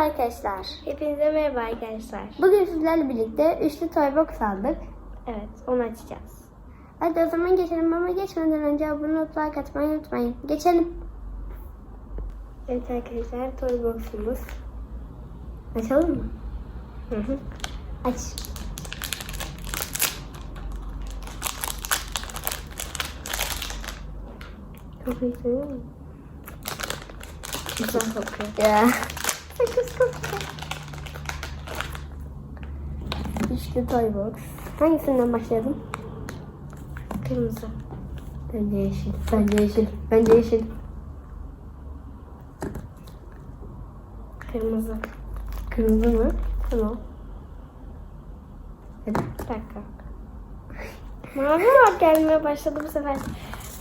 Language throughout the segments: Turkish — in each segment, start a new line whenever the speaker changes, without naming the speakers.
arkadaşlar.
Hepinize merhaba arkadaşlar.
Bugün sizlerle birlikte üçlü toy box aldık.
Evet onu açacağız.
Hadi o zaman geçelim ama geçmeden önce abone olup like atmayı unutmayın. Geçelim.
Evet arkadaşlar toy box'umuz.
Açalım mı?
Hı hı.
Aç.
Seviyor musun? Güzel kokuyor.
Ya. Sakız kokuyor. Üçlü toy box. Hangisinden başlayalım?
Kırmızı.
Bence yeşil. Bence yeşil. Bence yeşil.
Kırmızı.
Kırmızı mı?
Tamam.
Hadi.
Bir dakika. Mavi var gelmeye başladı bu sefer.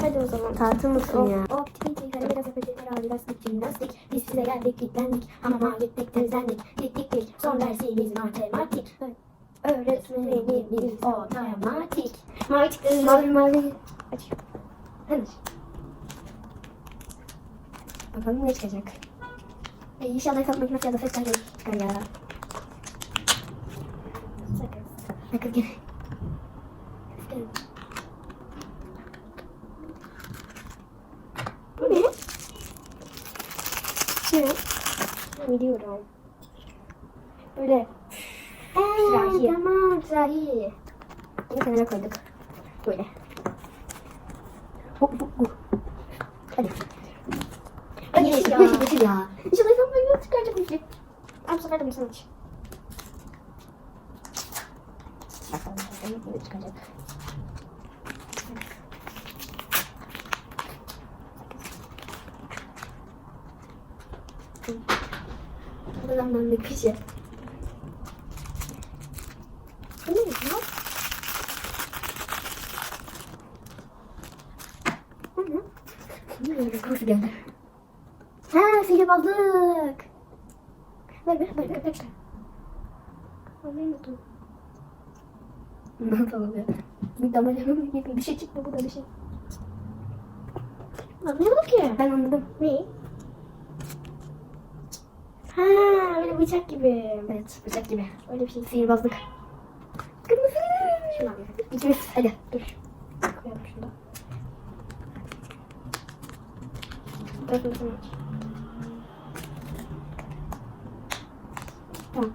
Hadi o zaman.
Tartı mısın ya?
Kare terazi, lastik, jimnastik. Biz size geldik, kilitlendik. Ama gittik, tezlendik. Dik dik dik. Son dersimiz matematik. Öğretmenimiz otomatik. Çıktı.
Mavi mavi.
Aç.
Bakalım ne çıkacak.
E, inşallah hesap makinesi ya da ses kaydı
Çıkar ya.
Sakın.
Sakın gel.
Bu Ne? Biliyorum. Böyle. Sürahi.
Eee tamam sürahi. Bunu kenara koyduk. Böyle. Hop hop hop. Hadi.
Ay,
Yeşil,
yeşil ya.
yeşil, yeşil ya.
İnşallah hesap makinesi çıkaracak bir şey. Abi bu sefer de bunu sen aç.
Bakalım bakalım ne çıkacak.
Buradan kişi. Bu ne ya?
Ne? Bilmiyorum, kokusu geldi. Ha sihirbazlık.
Ver ver ver bekle. Alayım mı
Nasıl oluyor? Bir damacana gibi bir şey çıktı bu da bir şey.
Anlamadım ki.
Ben anladım.
Ne? Ha, böyle bıçak gibi.
Evet bıçak gibi.
Öyle bir şey.
Sihirbazlık.
Kırmızı. Şunu alayım.
İkimiz hadi.
Dur. Koyalım şunu da. Sen aç.
Tamam.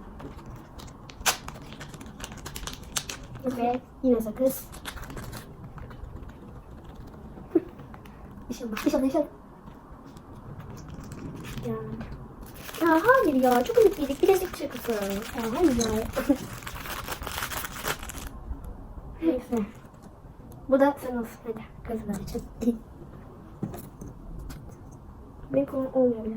Ve yine sakız.
İnşallah inşallah inşallah.
Ya. Ya hayır ya çok ümitliydik. Bilezik çıkısı.
Ya hayır ya.
Neyse.
Bu da sen olsun hadi. Kızlar için.
Benim kolum olmuyor bile.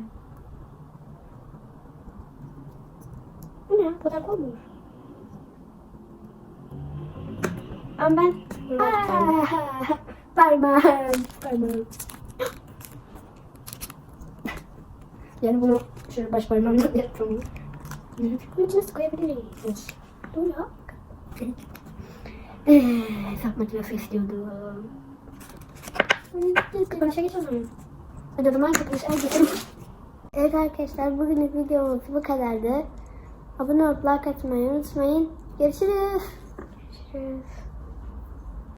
Bu ne? Bu da olmuyor. Ama ben...
Aa, Parmağım. Parmağım. Yani bunu şöyle baş parmağımla yaptım.
Nasıl koyabiliriz? Dur ya.
Eee, hesap makinesi istiyordum.
Kapanışa geç o zaman.
Hadi o zaman kapanışa geçelim. Evet arkadaşlar bugünlük videomuz bu kadardı. Abone olup like atmayı unutmayın. Görüşürüz.
Görüşürüz.